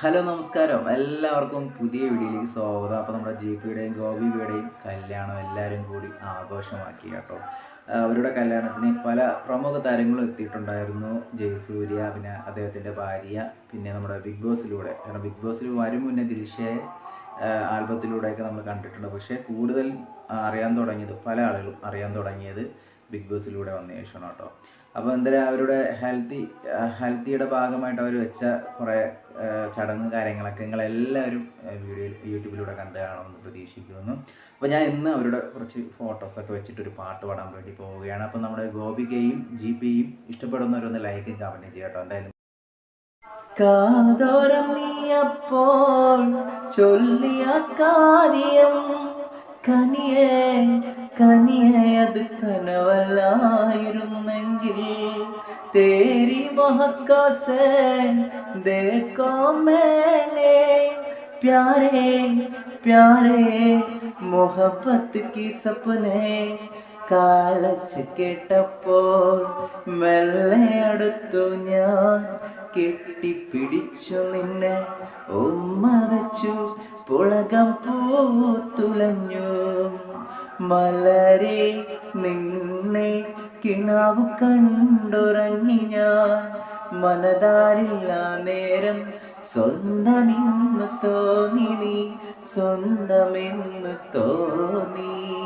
Hello നമസ്കാരം. എല്ലാവർക്കും പുതിയ വീഡിയോയിലേക്ക് സ്വാഗതം. അപ്പോൾ നമ്മുടെ ജി പിയുടെയും ഗോപികയുടെയും കല്യാണം എല്ലാവരും കൂടി ആഘോഷമാക്കി കേട്ടോ. അവരുടെ കല്യാണത്തിന് പല പ്രമുഖ താരങ്ങളും എത്തിയിട്ടുണ്ടായിരുന്നു. ജയസൂര്യ പിന്നെ അദ്ദേഹത്തിന്റെ ഭാര്യ പിന്നെ നമ്മുടെ ബിഗ് ബോസിലൂടെ. കാരണം ബിഗ് ബോസിൽ വരും മുന്നേ ദിൽഷയെ ആൽബത്തിലൂടെയൊക്കെ നമ്മൾ കണ്ടിട്ടുണ്ട്. പക്ഷേ കൂടുതൽ അറിയാൻ തുടങ്ങിയത് പല ആളുകളും അറിയാൻ തുടങ്ങിയത് ബിഗ് ബോസിലൂടെ വന്ന ശേഷമാണ് കേട്ടോ അപ്പോൾ എന്തായാലും അവരുടെ ഹെൽത്തി ഹെൽത്തിയുടെ ഭാഗമായിട്ട് അവർ വെച്ച കുറേ ചടങ്ങ് കാര്യങ്ങളൊക്കെ നിങ്ങളെല്ലാവരും വീഡിയോ യൂട്യൂബിലൂടെ കണ്ടു കാണുമെന്ന് പ്രതീക്ഷിക്കുന്നു. അപ്പോൾ ഞാൻ ഇന്ന് അവരുടെ കുറച്ച് ഫോട്ടോസൊക്കെ വെച്ചിട്ട് ഒരു പാട്ട് പാടാൻ വേണ്ടി പോവുകയാണ്. അപ്പോൾ നമ്മുടെ ഗോപികയും ജി പിയും ഇഷ്ടപ്പെടുന്നവരൊന്ന് ലൈക്കും കമന്റ് ചെയ്യാം കേട്ടോ. എന്തായാലും കാതോരം ചൊല്ലിയ കാര്യം കനിയെ കനിയെ അത് കനവല്ലായിരുന്നെങ്കിൽ തേരി മഹക്കാസൻ ദേക്കോ പ്യാരേ പ്യാരേ പ്യാരെ മുഹബത്ത് കി സപ്നെ കാലച്ച് കേട്ടപ്പോൾ മെല്ലെ അടുത്തു ഞാൻ കെട്ടിപ്പിടിച്ചു നിന്നെ. ഉമ്മ വെച്ചു പുളകം പൂത്തുലഞ്ഞു. മലരെ നിന്നെ കിണാവ് കണ്ടുറങ്ങി ഞാൻ. മനതാരില്ല നേരം സ്വന്തമെന്ന് തോന്നി നീ സ്വന്തമെന്ന് തോന്നി